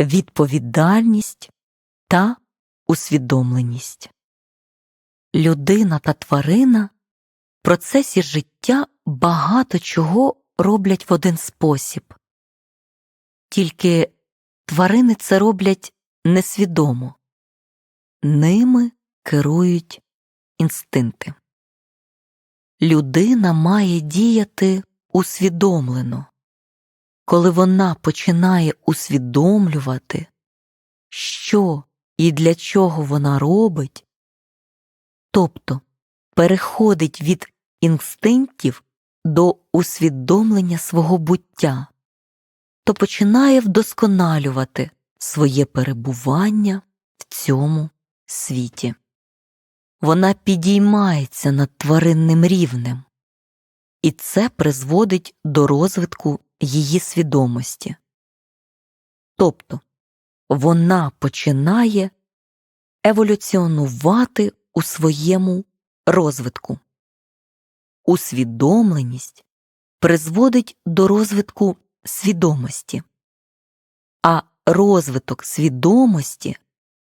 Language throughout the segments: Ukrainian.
відповідальність та усвідомленість. Людина та тварина в процесі життя багато чого роблять в один спосіб. Тільки тварини це роблять несвідомо, ними керують інстинкти. Людина має діяти усвідомлено. Коли вона починає усвідомлювати, що і для чого вона робить, тобто переходить від інстинктів до усвідомлення свого буття, то починає вдосконалювати своє перебування в цьому світі. Вона підіймається над тваринним рівнем, і це призводить до розвитку її свідомості. Тобто вона починає еволюціонувати у своєму розвитку. Усвідомленість призводить до розвитку свідомості, а розвиток свідомості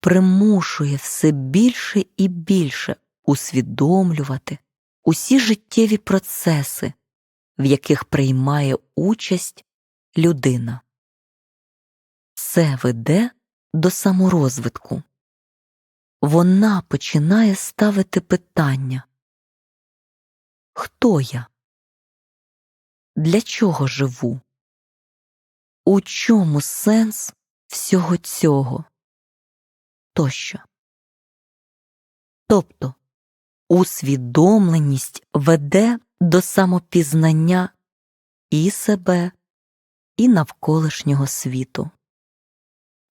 примушує все більше і більше усвідомлювати усі життєві процеси, в яких приймає участь людина. Це веде до саморозвитку. Вона починає ставити питання Хто я? Для чого живу? У чому сенс всього цього? Тощо. Тобто усвідомленість веде до самопізнання і себе, і навколишнього світу.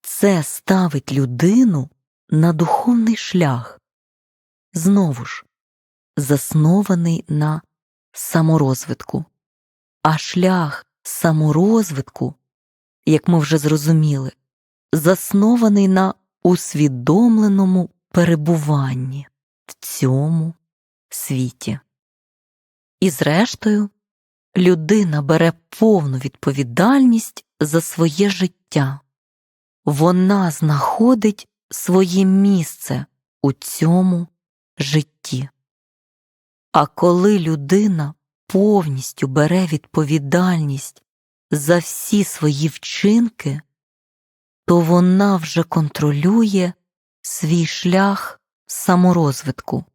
Це ставить людину на духовний шлях, знову ж, заснований на саморозвитку, а шлях саморозвитку, як ми вже зрозуміли, заснований на усвідомленому перебуванні в цьому світі. І зрештою, людина бере повну відповідальність за своє життя, вона знаходить своє місце у цьому житті. А коли людина повністю бере відповідальність за всі свої вчинки, то вона вже контролює свій шлях саморозвитку.